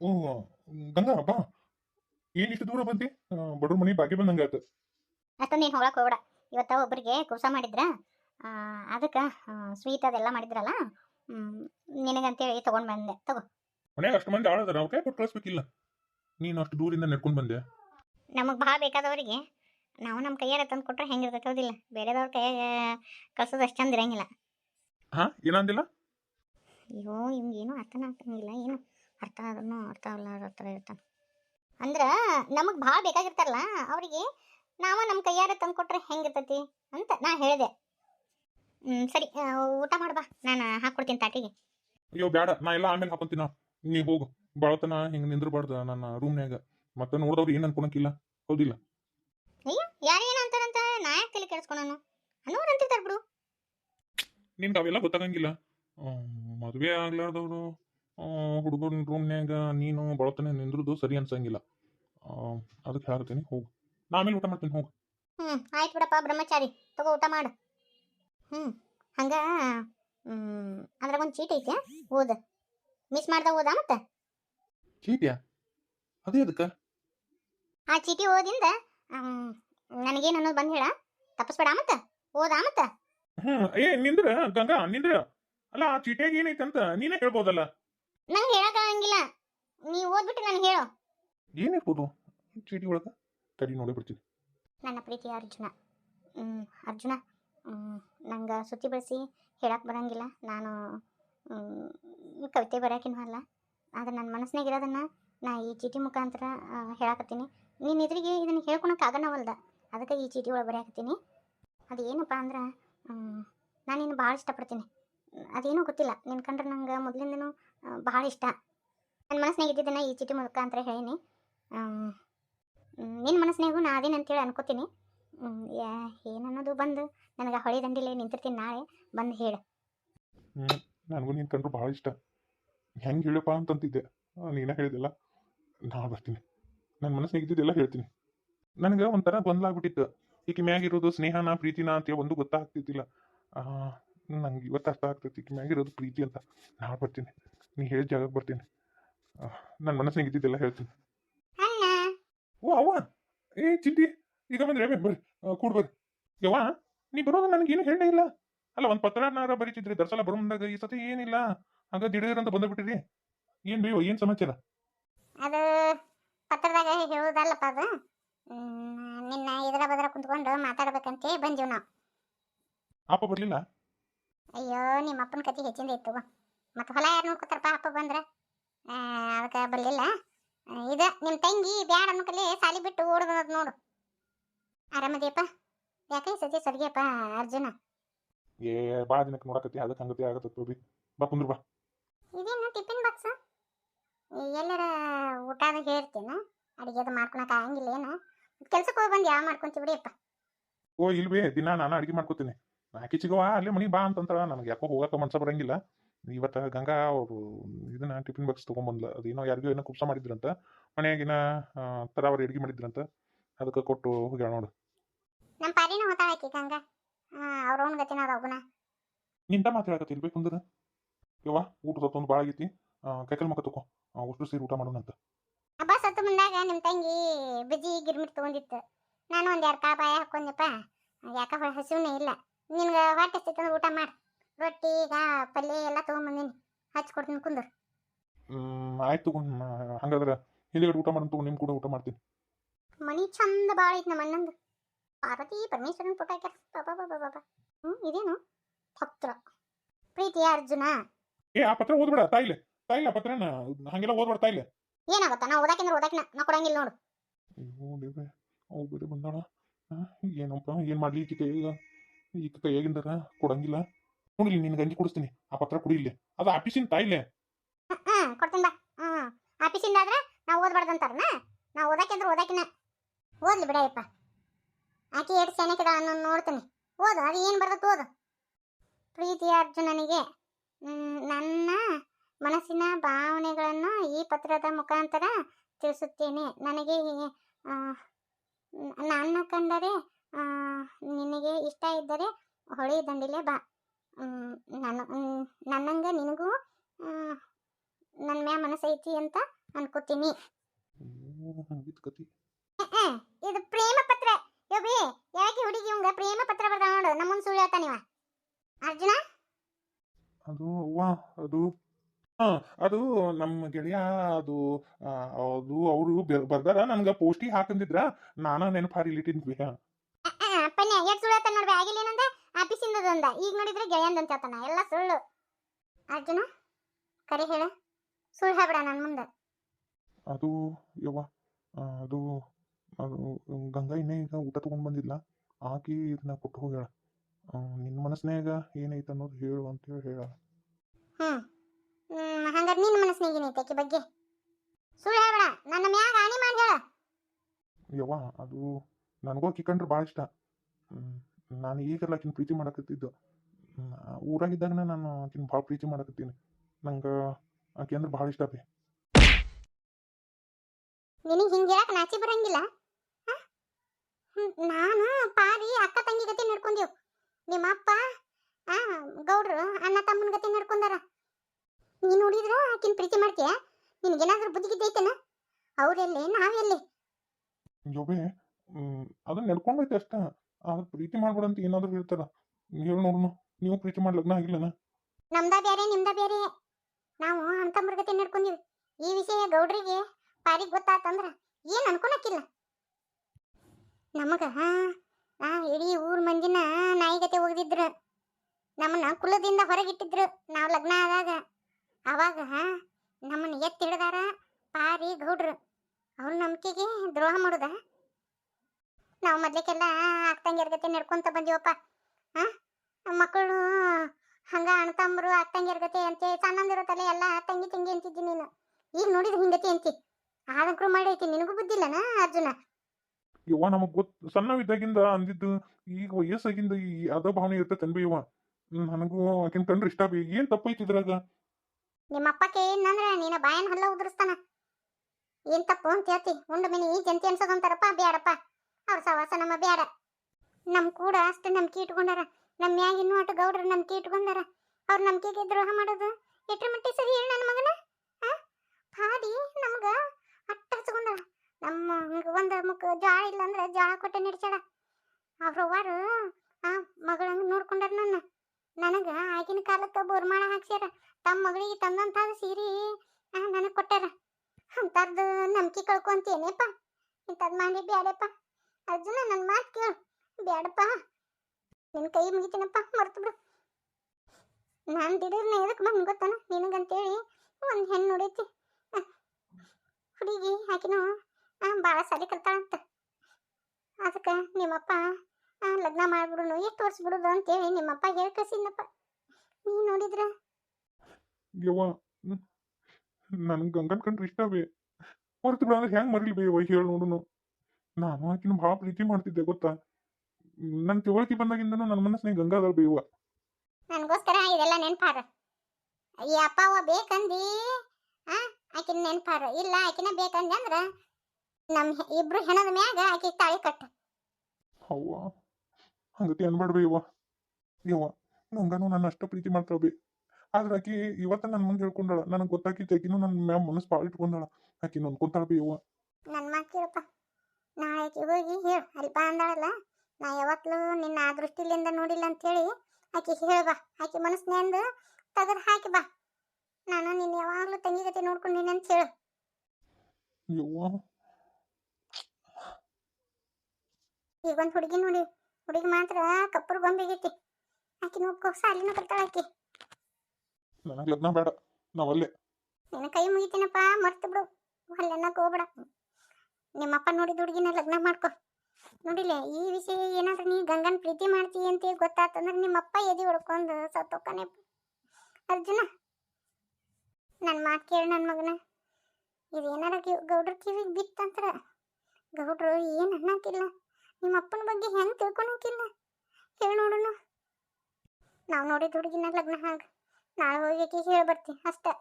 ಓ ಗಂಗಾ ಬಾ. ಏನ್ ಇಷ್ಟು ದೂರ ಬಂದಿ? ಬಡ್ರ ಮನಿ ಬಾಗಿ ಬಂದಂಗ ಆಯ್ತು ಅತ್ತ ನೀನು ಹೋಗಕ್ಕೆ ಹೋಗ್ಬೇಡ. ಇವತ್ತ ಒಬ್ಬರಿಗೆ ಕುಸ ಮಾಡಿದ್ರ. ಅದಕ್ಕೆ ಸ್ವೀಟ್ ಅದೆಲ್ಲ ಮಾಡಿದ್ರಲ್ಲ ನಿನಗಂತೇಳಿ ತಗೊಂಡ್ ಬಂದೆ. ತಗೋ. ಮನ್ಯಾಗ ಅಷ್ಟು ಮಂದಿ ಆಳದಾರ ಅವ್ರ ಕೈ ಕೊಟ್ಟು ಕಳಿಸ್ಬೇಕಿಲ್ಲ. ನೀನು ಅಷ್ಟು ದೂರಿಂದ ನಡ್ಕೊಂಡ್ ಬಂದೆ. ನಮಗೆ ಭಾಳ ಬೇಕಾದವರಿಗೆ ನಾವು ನಮ್ಮ ಕೈಯಾರ ತಂದು ಕೊಟ್ರೆ ಹೆಂಗಿರ್ತೈತೆ ಹೌದಿಲ್ಲ. ಬೇರೆದವ್ರ ಕೈಯಾಗ ಕಳ್ಸೋದು ಅಷ್ಟು ಚಂದ ಇರಂಗಿಲ್ಲ. ಹಾ ಏನಂದಿಲ್ಲ ಅಯ್ಯೋ ಇವ್ನಿಗೇನು ಅರ್ಥನ ಆಗ್ತಂಗಿಲ್ಲ ಏನು? ಅರ್ಥ ಆದ್ರೂ ಅರ್ಥ ಆಗಲ್ಲ ಅರ್ಥ ಇರ್ತಾನೆ ಅಂದ್ರೆ ನಮಗೆ ಭಾಳ ಬೇಕಾಗಿರ್ತಾರಲ್ಲ ಅವರಿಗೆ ನಾವು ನಮ್ಮ ಕೈಯಾರ ತಂದು ಕೊಟ್ರೆ ಹೆಂಗಿರ್ತೈತಿ ಅಂತ ನಾ ಹೇಳಿದೆ. ಹ್ಞೂ ಸರಿ ಊಟ ಮಾಡ್ಬಾ ನಾನು ಹಾಕ್ಕೊಡ್ತೀನಿ ತಾಟಿಗೆ. ಅಯ್ಯೋ ಬೇಡ ನಾ ಎಲ್ಲ ಆಮೇಲೆ ಹಾಕೊಂತೀನ ನೀ. ಹೋಗು ಬಾಳತನ ಹಿಂಗ ನಿಂದ್ರಬಾರ್ದು ನನ್ನ ರೂಮ್ನ್ಯಾಗ. ಮತ್ತೆ ನೋಡ್ದವ್ರು ಏನು ಅನ್ಕೊಳಕಿಲ್ಲ ಹೌದಿಲ್ಲ? ಅಯ್ಯೋ ಯಾರು ಏನು ಅಂತಾರಂತ ನಾ ಯಾಕೆ ತಲೆ ಕೆಡಿಸ್ಕೊಳನು ಅನ್ನೋರು ಅಂತಿರ್ತಾರೆ ಬಿಡು. ನಿನ್ಗೆ ಅವೆಲ್ಲ ಗೊತ್ತಾಗಂಗಿಲ್ಲ. ಮದುವೆ ಆಗ್ಲಾರ್ದವ್ರು. ಹುಡುಗನ ರೂಮ್ನ್ಯಾಗ ನೀನು ಬಳತನೆ ನಿಂದ್ರದು ಸರಿ ಅನ್ಸಂಗಿಲ್ಲ. ಅದಕ್ಕೆ ಹೇಳ್ತೀನಿ ಹೋಗು. ನಾ ಆಮೇಲೆ ಊಟ ಮಾಡ್ತೀನಿ ಹೋಗು. ಹ್ಞೂ ಆಯ್ತು ಬಿಡಪ್ಪ ಬ್ರಹ್ಮಚಾರಿ. ತಗೋ ಊಟ ಮಾಡು. ಹ್ಞೂ ಹಂಗ ಅದ್ರಾಗ ಒಂದು ಚೀಟಿ ಐತೆ ಓದ. ಮಿಸ್ ಮಾಡ್ದ ಓದ ಮತ್ತೆ? ಚೀಟಿಯಾ? ಅದೇ ಅದಕ್ಕೆ. ಆ ಚೀಟಿ ಓದಿಂದ ನನಗೇನು ಅನ್ನೋದು ಬಂದು ಹೇಳ. ತಪ್ಪಿಸ್ಬೇಡ ಮತ್ತೆ? ಓದಾ ಮತ್ತೆ? ಹ್ಞೂ ಏ ನಿಂದ್ರ ಗಂಗಾ ನಿಂದ್ರ. ಅಲ್ಲ ಆ ಚೀಟಿಯಾಗ ಏನೈತೆ ಅಂತ ನೀನೇ ಹೇಳ್ಬೋದಲ್ಲ. ನಂಗೆ ಹೇಳಕ್ಕಾಗಂಗಿಲ್ಲ ನೀ ಓದ್ಬಿಟ್ಟು ನನಗೆ ಹೇಳು. ಏನಿರ್ಬೋದು ಚೀಟಿ ಒಳಗ? ತಡಿ ನೋಡಿ ಬಿಡ್ತೀನಿ. ನನ್ನ ಪ್ರೀತಿ ಅರ್ಜುನ. ಹ್ಮ್, ಅರ್ಜುನ ನಂಗೆ ಸುತ್ತಿ ಬಳಸಿ ಹೇಳಕ್ಕೆ ಬರಂಗಿಲ್ಲ. ನಾನು ಹ್ಮ್, ಕವಿತೆ ಬರೆಯೋಕಿನೂ ಅಲ್ಲ. ಆದ್ರೆ ನನ್ನ ಮನಸ್ಸಿನಾಗ ಇರೋದನ್ನು ನಾ ಈ ಚೀಟಿ ಮುಖಾಂತರ ಹೇಳಕತ್ತೀನಿ ಹೇಳಾಕತ್ತೀನಿ. ನೀನು ಎದುರಿಗೆ ಇದನ್ನು ಹೇಳ್ಕೊಳಕ್ಕೆ ಆಗನವಲ್ದ. ಅದಕ್ಕೆ ಈ ಚೀಟಿ ಒಳಗೆ ಬರೆಯಕತ್ತೀನಿ. ಅದು ಏನಪ್ಪ ಅಂದ್ರೆ ನಾನು ನಿನ್ನ ಭಾಳ ಇಷ್ಟಪಡ್ತೀನಿ. ಅದೇನೂ ಗೊತ್ತಿಲ್ಲ. ನಿನ್ನ ಕಂಡ್ರೆ ನಂಗೆ ಮೊದಲಿಂದನೂ ಭಾಳ ಇಷ್ಟ. ನನ್ನ ಮನಸ್ಸಿನಾಗ ಇದ್ದಿದ್ದನ್ನ ಈ ಚೀಟಿ ಅಂತ ಹೇಳೀನಿ. ನಿನ್ನ ಮನಸ್ಸಿನಾಗೂ ನಾ ಅದೇನಂತ ಹೇಳಿ ಅನ್ಕೋತೀನಿ. ಏನನ್ನೋದು ಬಂದು ನನಗೆ ಹೊಳೆ ದಂಡಿಲೆ ನಿಂತಿರ್ತೀನಿ ನಾಳೆ. ಬಂದು ಹೇಳು. ನನಗೂ ನಿನ್ನ ಕಂಡ್ರು ಭಾಳ ಇಷ್ಟ. ಹೆಂಗೆ ಹೇಳಪ್ಪ ಅಂತಂತಿದ್ದೆ. ನೀನ ಹೇಳಿದೆಲ್ಲ ನಾ ಬರ್ತೀನಿ. ನನ್ನ ಮನಸ್ಸಿನಾಗ ಇದ್ದಿದ್ದೆಲ್ಲ ಹೇಳ್ತೀನಿ. ನನಗೆ ಒಂಥರ ಗೊಂದಲಾಗ್ಬಿಟ್ಟಿತ್ತು ಈಕಿ ಮ್ಯಾಗಿರೋದು ಸ್ನೇಹನ, ಪ್ರೀತಿನ ಅಂತ ಒಂದು ಗೊತ್ತಾಗ್ತಿದ್ದಿಲ್ಲ. ನಂಗೆ ಇವತ್ತು ಅರ್ಥ ಆಗ್ತೈತಿ ಈಕಿ ಮ್ಯಾಗಿರೋದು ಪ್ರೀತಿ ಅಂತ. ನಾಳೆ ಬರ್ತೀನಿ. ನೀ ಹೇಳಿದ ಜಾಗಕ್ಕೆ ಬರ್ತೀನಿ. ನನ್ನ ಮನಸ್ಸಿನಾಗ ಇದ್ದಿದ್ದೆಲ್ಲ ಹೇಳ್ತೀನಿ. ಅಣ್ಣ. ಓ ಅವ್ವ ಏ ಚಿಂಟಿ ಈಗ ಬಂದ್ರೆ ಬರ್ರಿ ಬರ್ರಿ ಆ, ಕೂಡ್ ಬರ್ರಿ ಯವ್ವ ನೀ ಬರೋದು ನನಗೇನು ಹೇಳೇ ಇಲ್ಲ. ಅಲ್ಲ ಒಂದು ಪತ್ರನಾರ ಬರೀತಿದ್ರಿ ದರ್ಸಲ ಬರೋ ಮುಂದಾಗ ಈ ಸತಿ ಏನಿಲ್ಲ. ಹಂಗ ದಿಢೀರ್ ಅಂತ ಬಂದ್ಬಿಟ್ಟಿರಿ ಏನ್ ಏನು ಏನ್ ಸಮಾಚಾರ? ಅದು ಪತ್ರದಾಗ ಹೇಳುದಲ್ಲಪ್ಪ ಅದು. ನಿನ್ನ ಇದರ ಬದರ ಕುಂತ್ಕೊಂಡು ಮಾತಾಡ್ಬೇಕಂತ ಬಂದೀವಿ ನಾವು. ಅಪ್ಪ ಬರ್ಲಿಲ್ಲ? ಅಯ್ಯೋ ನಿಮ್ಮ ಅಪ್ಪನ ಕತಿ ಹೆಚ್ಚಿಂದ ಇತ್ತು. ಮತ್ತು ಹೊಲ ಯಾರು ನೋಡ್ಕೊತಾರಪ್ಪ ಅಪ್ಪ ಬಂದ್ರೆ? ಅದಕ್ಕೆ ಬರಲಿಲ್ಲ. ಇದು ನಿಮ್ಮ ತಂಗಿ ಬ್ಯಾಡ ಅನ್ನೋಕಲ್ಲಿ ಸಾಲಿ ಬಿಟ್ಟು ಓಡದ ನೋಡು. ಆರಾಮದಿಯಪ್ಪ? ಯಾಕೆ ಸದ್ಯ ಸರಿಯಪ್ಪ ಅರ್ಜುನ? ಏ ಭಾಳ ದಿನಕ್ಕೆ ನೋಡಕತ್ತಿ ಅದಕ್ಕೆ ಹಂಗತಿ ಆಗತ್ತ ಬಿ ಬಾ ಕುಂದ್ರ ಬಾ. ಇದೇನು ಟಿಫಿನ್ ಬಾಕ್ಸ್? ಎಲ್ಲರ ಊಟದ ಹೇಳ್ತೇನ? ಅಡಿಗೆದು ಮಾಡ್ಕೊಳಕ ಆಗಂಗಿಲ್ಲ ಏನ? ಕೆಲ್ಸಕ್ಕೆ ಹೋಗಿ ಬಂದು ಯಾವ ಮಾಡ್ಕೊಂತೀವಿ ಬಿಡಿಯಪ್ಪ ಓ ಇಲ್ವೇ ದಿನ ನಾನು ಅಡಿಗೆ ಮಾಡ್ಕೊತೀನಿ. ನಾ ಚಿಗವ ಅಲ್ಲೇ ಮನಿ ಬಾ ಅಂತಂತಾಳ. ನನಗೆ ಯಾಕೋ ಹೋಗಕ್ಕೆ ಮನ್ಸ ಬರಂಗಿಲ್ಲ. ಇವತ್ತ ಗಂಗಾ ಅವರು ಇದನ್ನ ಟಿಫಿನ್ ಬಾಕ್ಸ್ ತೊಗೊಂಬಂದ್ಲ. ಅದೇನೋ ಯಾರಿಗೋ ಏನೋ ಕುಪ್ಸ ಮಾಡಿದ್ರಂತ. ಮನೆಯಾಗಿನ ತರಾವರಿ ಅಡಿಗೆ ಮಾಡಿದ್ರಂತ. ಅದಕ್ಕೆ ಕೊಟ್ಟು ಹೋಗ್ಯಾಳ ನೋಡು. ನಮ್ಮ ಪಾರಿನ ಹೋತಾಳಕಿ ಗಂಗಾ. ಅವ್ರ ಓನ್ ಗತಿನ ಅದ ಒಬ್ಬನ ನಿಂತ ಮಾತಾಡಕತ್ತಿ ಇಲ್ಬೇಕು ಕುಂದ್ರ? ಯವ್ವ ಊಟದ ತೊಂದು ಭಾಳ ಆಗೈತಿ. ಕೈಕಲ್ ಮಕ್ಕ ತಕೋ. ಅಷ್ಟು ಸೇರಿ ಊಟ ಮಾಡೋಣ ಅಂತ. ಹಬ್ಬ ಸತ್ತು ಮುಂದಾಗ ನಿಮ್ಮ ತಂಗಿ ಬಿಜಿ ಗಿರ್ಮಿಟ್ ತಗೊಂಡಿತ್ತು. ನಾನು ಒಂದ್ ಎರಡು ಕಾಪಾಯ ಹಾಕೊಂಡಪ್ಪ ಯಾಕ ಹಸಿವನೇ ಇಲ್ಲ. ನಿನ್ಗೆ ಹೊಟ್ಟೆ ಊಟ ಮಾಡು. ರೊಟ್ಟಿ ಈಗ ಪಲ್ಯ ಎಲ್ಲ ತೊಗೊಂಬಂದಿನಿ. ಹಚ್ಕೊಡ್ತೀನಿ ಕುಂದ್ರು. ಹ್ಮ್ ಆಯ್ತು ತಗೊಂಡ್ ಹಂಗಾದ್ರೆ ಇಲ್ಲಿಗಡೆ ಊಟ ಮಾಡೋಣ ತಗೋ ನಿಮ್ಮ ಕೂಡ ಊಟ ಮಾಡ್ತೀನಿ. ಮನಿ ಚಂದ ಭಾಳ ಐತಿ ನಮ್ಮ ಅಣ್ಣಂದು. ಪಾರ್ವತಿ ಪರಮೇಶ್ವರನ್ ಫೋಟೋ ಹಾಕ್ಯಾರ. ಬಾಬಾ ಬಾಬಾ ಬಾಬಾ ಹ್ಞೂ ಇದೇನು? ಪತ್ರ. ಪ್ರೀತಿಯ ಅರ್ಜುನ? ಏ ಆ ಪತ್ರ ಓದ್ಬೇಡ ತಾಯಿಲೆ. ತಾಯಿಲೆ ಆ ಪತ್ರನ ಹಂಗೆಲ್ಲ ಓದ್ಬೇಡ ತಾಯಿಲೆ. ಏನಾಗತ್ತ? ನಾ ಓದಾಕಿಂದ್ರೆ ಓದಾಕಿನ ನಾ ಕೊಡಂಗಿಲ್ಲ ನೋಡು. ಅಯ್ಯೋ ದೇವ್ರೆ ಅವು ಬೇರೆ ಬಂದಾಳ. ಏನಪ್ಪ ಏನ್ ಮಾಡ್ಲಿ ಈಗ ಈಗ? ಈಕ ಕೈಯಾಗಿಂದರ ಕೊಡಂಗಿಲ್ಲ. ನೋಡಿಲಿ ನಿನ್ ಗಂಜಿ ಕುಡಿಸ್ತೀನಿ. ಆ ಪತ್ರ ಕುಡಿ ಇಲ್ಲಿ. ಅದು ಆಫೀಸಿನ ತಾಯಿಲೆ ಹ್ಮ್ ಕೊಡ್ತೀನಿ ಬಾ. ಹ್ಮ್. ಆಫೀಸಿಂದ ಆದ್ರೆ ನಾವು ಓದ್ಬಾರ್ದಂತಾರನ ನಾ ಓದಕ್ಕೆಂದ್ರೆ ಓದಾಕಿನ ಓದ್ಲಿ ಬಿಡಯ್ಯಪ್ಪ ಆಕೆ ಎಷ್ಟು ಸೈನಿಕದ ಅನ್ನೋ ನೋಡ್ತೀನಿ. ಓದು, ಅದು ಏನು ಬರ್ತದೆ ಓದು. ಪ್ರೀತಿಯ ಅರ್ಜುನನಿಗೆ ನನ್ನ ಮನಸ್ಸಿನ ಭಾವನೆಗಳನ್ನು ಈ ಪತ್ರದ ಮುಖಾಂತರ ತಿಳಿಸುತ್ತೇನೆ. ನನಗೆ ನನ್ನ ಕಂಡರೆ ನಿನಗೆ ಇಷ್ಟ ಇದ್ದರೆ ಹೊಳೆ ದಂಡಿಲೆ ಬಾ. ನನ್ನ ನನ್ನಂಗೆ ನಿನಗೂ ನನ್ನ ಮ್ಯಾ ಮನಸ್ಸೈತಿ ಅಂತ ಅನ್ಕೋತೀನಿ. ಇದು ಪ್ರೇಮ ಪತ್ರ. ಯೋಬಿ ಯಾಕೆ ಹುಡುಗಿ ಇವಂಗ ಪ್ರೇಮ ಪತ್ರ ಬರ್ದ ನೋಡು ನಮ್ಮನ್ ಸುಳ್ಳು ಹೇಳ್ತಾನಿವ ಅರ್ಜುನ? ಅದು ವಾ ಅದು ಅದು ನಮ್ಮ ಗೆಳೆಯ ಅದು ಅದು ಅವರು ಬರ್ದಾರ ನನ್ಗೆ ಪೋಸ್ಟಿಗೆ ಹಾಕಂದಿದ್ರ ನಾನ ನೆನಪು ಹಾರಿ ಆಫೀಸಿಂದದಂದ ಈಗ ನೋಡಿದ್ರೆ ಗೆಳೆಯಂದ್ ಅಂತ ಹೇಳ್ತಾನ. ಎಲ್ಲ ಸುಳ್ಳು. ಅರ್ಜುನ ಕರೆ ಹೇಳ. ಸುಳ್ಳು ಹೇಳ್ಬೇಡ ನನ್ನ ಮುಂದೆ. ಅದು ಯವ್ವ ಅದು ಅದು ಗಂಗಾ ಇನ್ನೇ ಈಗ ಊಟ ತಗೊಂಡ್ ಬಂದಿಲ್ಲ. ಆಕಿ ಇದನ್ನ ಕೊಟ್ಟು ಹೋಗ್ಯಾಳ. ನಿನ್ನ ನಿನ್ ಮನಸ್ನ್ಯಾಗ ಏನೈತೆ ಅನ್ನೋದು ಹೇಳು ಅಂತೇಳಿ ಹೇಳ ಹ್ಮ್. ಹ್ಮ್ ಹಂಗಾರೆ ನಿನ್ನ ಮನಸ್ಸಿನಾಗ ಏನೈತೆ ಆಕಿ ಬಗ್ಗೆ? ಸುಳ್ಳು ಹೇಳ್ಬೇಡ. ನನ್ನ ಮ್ಯಾಗ ಹಾನಿ ಮಾಡಿ ಹೇಳ. ಯವ್ವ ಅದು ನನಗೂ ಆಕಿ ಕಂಡ್ರೆ ಭಾಳ ಇಷ್ಟ. ಹ್ಮ್, ನಾನು ಈಗೆಲ್ಲ ಆಕಿನ ಪ್ರೀತಿ ಮಾಡಕತ್ತಿದ್ದು. ಊರಾಗಿದ್ದಾಗನೇ ನಾನು ಆಕಿನ ಭಾಳ ಪ್ರೀತಿ ಮಾಡಕತ್ತೀನಿ. ನಂಗೆ ಆಕೆ ಅಂದ್ರೆ ಭಾಳ ಇಷ್ಟ ರೀ ನಿನಗೆ ಹಿಂಗೆ ಹೇಳಕ್ ನಾಚಿ ಬರಂಗಿಲ್ಲ? ನಾನು ಪಾರಿ ಅಕ್ಕ ತಂಗಿ ಗತಿ ನಡ್ಕೊಂಡೇವ್ ನಿಮ್ಮ ಅಪ್ಪ ಆ ಗೌಡ್ರು ಅಣ್ಣ ತಮ್ಮನ ಗತಿ ನಡ್ಕೊಂಡಾರ ನೀ ನೋಡಿದ್ರು ಆಕಿನ ಪ್ರೀತಿ ಮಾಡ್ತೀಯ? ನಿನಗೇನಾದ್ರೂ ಬುದ್ಧಿ ಗಿದ್ದೈತೇನ ಅವ್ರೆಲ್ಲಿ ನಾವೆಲ್ಲಿ? ಹ್ಮ್, ಅದನ್ನ ನಡ್ಕೊಂಡೈತೆ ಅಷ್ಟ. ಆದ್ರೆ ಪ್ರೀತಿ ಮಾಡ್ಬೇಡಂತ ಏನಾದ್ರು ಹೇಳ್ತಾರ. ಹೇಳ ನೋಡ್ನು, ನೀವು ಪ್ರೀತಿ ಮಾಡಿ ಲಗ್ನ ಆಗಿಲ್ಲನ? ನಮ್ದ ಬೇರೆ ನಿಮ್ದ ಬೇರೆ ನಾವು ಅಂತ ಮೃಗತೆ ನಡ್ಕೊಂಡಿವಿ ಈ ವಿಷಯ ಗೌಡ್ರಿಗೆ ಪಾರಿಗೆ ಗೊತ್ತಾತಂದ್ರ ಏನ್ ಅನ್ಕೊಳಕಿಲ್ಲ. ನಮಗ ಆ ಇಡೀ ಊರ್ ಮಂದಿನ ನಾಯಿಗತೆ ಒಗ್ದಿದ್ರು, ನಮ್ಮನ್ನ ಕುಲದಿಂದ ಹೊರಗಿಟ್ಟಿದ್ರು ನಾವು ಲಗ್ನ ಆದಾಗ. ಅವಾಗ ನಮ್ಮನ್ನ ಎತ್ತಿ ಹಿಡ್ದಾರ ಪಾರಿ ಗೌಡ್ರು. ಅವ್ರ ನಂಬಿಕೆಗೆ ದ್ರೋಹ ಮಾಡುದ. ನಾವು ಮೊದ್ಲಿಕ್ಕೆಲ್ಲ ಆಗ್ತಂಗೆ ಇರ್ಗತಿ ನಡ್ಕೊಂತ ಬಂದೀವಪ್ಪ. ಆ ಮಕ್ಕಳು ಹಂಗ ಅಣತಂಬ್ರು ಅಕ್ಕಂಗಿಯರ ಅಂತ ಅಂತೆ ಸಣ್ಣಂದಿರುತ್ತಲ್ಲ ಎಲ್ಲ ತಂಗಿ ತಂಗಿ ಅಂತಿದ್ದಿ ನೀನು. ಈಗ ನೋಡಿದ್ರೆ ಹಿಂಗತಿ ಅಂತಿ. ಆದಂಕ್ರು ಮಾಡೈತಿ ನಿನಗೂ ಬುದ್ಧಿಲ್ಲನ ಅರ್ಜುನ? ಯುವ ನಮಗ್ ಗೊತ್ತ ಸಣ್ಣವಿದ್ದಾಗಿಂದ ಅಂದಿದ್ದು ಈಗ ವಯಸ್ಸಾಗಿಂದ ಈ ಅದ ಭಾವನೆ ಇರ್ತೈತೆ ಅನ್ಬಿ ಯುವ ನನಗೂ ಆಕಿನ ಕಂಡ್ರೆ ಇಷ್ಟ ಬಿ ಏನ್ ತಪ್ಪೈತಿ ಇದ್ರಾಗ? ನಿಮ್ಮ ಏನಂದ್ರ ನೀನ ಬಾಯನ್ ಹಲ್ಲ ಉದುರಿಸ್ತಾನ. ಏನ್ ತಪ್ಪು ಅಂತ ಹೇಳ್ತಿ ಉಂಡು ಮಿನಿ ಜಂತಿ ಅನ್ಸೋದಂತಾರಪ್ಪ ಬ್ಯಾಡಪ್ಪ. ಅವ್ರ ಸವಾಸ ನಮ್ಮ ಬೇಡ ನಮ್ ಕೂಡ ಅಷ್ಟು ನಂಬಿಕೆ ಇಟ್ಕೊಂಡಾರ. ನಮ್ಮ ಮ್ಯಾಗ ಇನ್ನೂ ಅಟ್ಟು ಗೌಡ್ರ ನಂಬಿಕೆ ಇಟ್ಕೊಂಡಾರ. ಅವ್ರ ನಂಬಿಕೆಗೆ ದ್ರೋಹ ಮಾಡೋದು ಎಟ್ರ ಮಟ್ಟಿ ಸರಿ ಹೇಳಿ ನನ್ನ ಮಗನ? ಹಾದಿ ನಮ್ಗ ಅಟ್ಟ ಹಚ್ಕೊಂಡಾಳ ನಮ್ಮ ಒಂದು ಮುಖ ಜಾಳ ಇಲ್ಲ ಅಂದ್ರೆ ಜಾಳ ಕೊಟ್ಟೆ ಅವ್ರವ್ವಾರು ಆ ಮಗಳಂಗ ನೋಡ್ಕೊಂಡಾರ ನನ್ನ. ನನಗ ಆಗಿನ ಕಾಲಕ್ಕೆ ಬೋರ್ಮಾಳ ಹಾಕ್ಸ್ಯಾರ. ತಮ್ಮ ಮಗಳಿಗೆ ತಂದಂತಾದ ಸೀರೆ ನನಗೆ ಕೊಟ್ಟಾರ. ಅಂಥದ್ದು ನಂಬಿಕೆ ಕಳ್ಕೊಂತೇನೇಪ್ಪ? ಇಂಥದ್ದು ಮಾಡಿ ಬ್ಯಾಡಪ್ಪ. ಅರ್ಜುನ ನನ್ನ ಮಾತು ಕೇಳು. ಬ್ಯಾಡಪ್ಪ. ನಿನ್ನ ಕೈ ಮುಗಿತೀನಪ್ಪ ಮರ್ತು ಬಿಡು ನಾನು ದಿಢೀರ್ನ ಎದಕ್ಕೆ ಬಂದು ಗೊತ್ತಾನ? ನಿನಗಂತೇಳಿ ಒಂದು ಹೆಣ್ಣು ನೋಡೈತಿ. ಹುಡುಗಿ ಆಕಿನೂ ಭಾಳ ಸಾಲಿ ಕಲ್ತಾಳಂತ. ಅದಕ್ಕೆ ನಿಮ್ಮಪ್ಪ ಲಗ್ನ ಮಾಡ್ಬಿಡುನು, ಎಷ್ಟು ವರ್ಷ ಬಿಡುದು ಅಂತೇಳಿ ನಿಮ್ಮಪ್ಪ ಹೇಳಿ ಕಳ್ಸಿದ್ನಪ್ಪ. ನೀ ನೋಡಿದ್ರ? ಯವ್ವ ನನಗೆ ಗಂಗನ್ ಕಂಡ್ರೆ ಇಷ್ಟ ಮರ್ತು ಬಿಡ ಅಂದ್ರೆ ಹೆಂಗ್ ಮರಿಲಿ ಬೇ ಯವ್ವ ಹೇಳಿ ನೋಡುನು. ನಾನು ಆಕಿನ ಭಾಳ ಪ್ರೀತಿ ಮಾಡ್ತಿದ್ದೆ ಗೊತ್ತಾ? ನನ್ನ ತಿಳುವಳಿಕೆ ಬಂದಾಗಿಂದನು ನನ್ನ ಮನಸ್ಸಿನಾಗ ಗಂಗಾಧರ ಅದಾಳ ಬಿ ಯವ್ವ ನನಗೋಸ್ಕರ ಇದೆಲ್ಲ ನೆನ್ಪಾರ. ಈ ಅಪ್ಪ ಅವ ಬೇಕಂದಿ ಆಕಿನ ನೆನ್ಪಾರ. ಇಲ್ಲ ಆಕಿನ ಬೇಕಂದಿ ಅಂದ್ರ ನಮ್ ಇಬ್ರು ಹೆಣದ ಮ್ಯಾಗ ಆಕಿ ತಾಳಿ ಕಟ್ಟ. ಅವ್ವ ಹಂಗತಿ ಅನ್ಬೇಡ ಬಿ ಯವ್ವ ಯವ್ವ ಗಂಗಾನು ನನ್ನ ಅಷ್ಟ ಪ್ರೀತಿ ಮಾಡ್ತಾಳ ಬಿ. ಆದ್ರೆ ಆಕಿ ಇವತ್ತ ನನ್ನ ಮುಂದೆ ಹೇಳ್ಕೊಂಡಾಳ ನನಗೆ ಗೊತ್ತಾಕಿ ಆಕಿನೂ ನನ್ನ ಮ್ಯಾಮ್ ಮನಸ್ಸು ಭಾಳ ಇಟ್ಕೊಂಡಾಳ. ಆಕಿ ನೊಂದ್ಕೊಂತಾಳ ಬಿ ಯವ್ವ ನನ್ನ ಮಾತು ಕೇಳಪ್ಪ ನಾಳೆ ಆಕಿ ಹೋಗಿ ಹೇಳು ಅಲ್ಪ ಅಂದಾಳಲ್ಲ. ನಾ ಯಾವತ್ತೂ ನಿನ್ನ ಆ ದೃಷ್ಟಿಲಿಂದ ನೋಡಿಲ್ಲ ಅಂತೇಳಿ ಆಕಿ ಹೇಳ್ಬಾ ಆಕಿ ಮನಸ್ಸಿನಿಂದ ತೆಗೆದು ಹಾಕಿ ಬಾ. ನಾನು ನಿನ್ನ ಯಾವಾಗಲೂ ತಂಗಿ ಗತಿ ನೋಡ್ಕೊಂಡಿನಿ ಅಂತ ಹೇಳು. ಈಗ ಒಂದು ಹುಡುಗಿ ನೋಡಿ. ಹುಡುಗಿ ಮಾತ್ರ ಕಪ್ಪರ್ ಗೊಂಬೆಗೈತಿ. ಆಕೆ ನೋಡ್ಕೋ ಸಾಲಿನ ಕಲ್ತಾಳ ಆಕಿ. ನನಗೆ ಲಗ್ನ ಬೇಡ. ನಾವಲ್ಲೇ. ನಿನ್ನ ಕೈ ಮುಗಿತೀನಪ್ಪ ಮರ್ತು ಬಿಡು. ಅಲ್ಲೆನ್ನ ಹೋಗ್ಬೇಡ. ನಿಮ್ಮಪ್ಪ ನೋಡಿದ ಹುಡುಗಿನ ಲಗ್ನ ಮಾಡ್ಕೊ. ನೋಡಿಲೆ, ಈ ವಿಷಯ ಏನಾದ್ರೂ ನೀ ಗಂಗನ್ ಪ್ರೀತಿ ಮಾಡ್ತೀಯ ಅಂತ ಗೊತ್ತಾತಂದ್ರೆ ನಿಮ್ಮಪ್ಪ ಎದಿ ಹೊಡ್ಕೊಂಡು ಸತ್ತೋಕನೆ ಅರ್ಜುನ ನನ್ನ ಮಾತು ಕೇಳಿ ನನ್ನ ಮಗನ. ಇದೇನಾರ ಕಿವ್ ಗೌಡ್ರ ಕಿವಿಗೆ ಬಿತ್ತಂತರ. ಗೌಡ್ರು ಏನು ಅನ್ನಕ್ಕಿಲ್ಲ ನಿಮ್ಮ ಅಪ್ಪನ ಬಗ್ಗೆ ಹೆಂಗೆ ತಿಳ್ಕೊಳಕ್ಕಿಲ್ಲ ಹೇಳಿ ನೋಡೋಣ ನಾವು ನೋಡಿದ ಹುಡುಗಿನ ಲಗ್ನ ಹಾಗೆ. ನಾಳೆ ಹೋಗಿ ಹೇಳಿ ಬರ್ತೀನಿ ಅಷ್ಟೇ.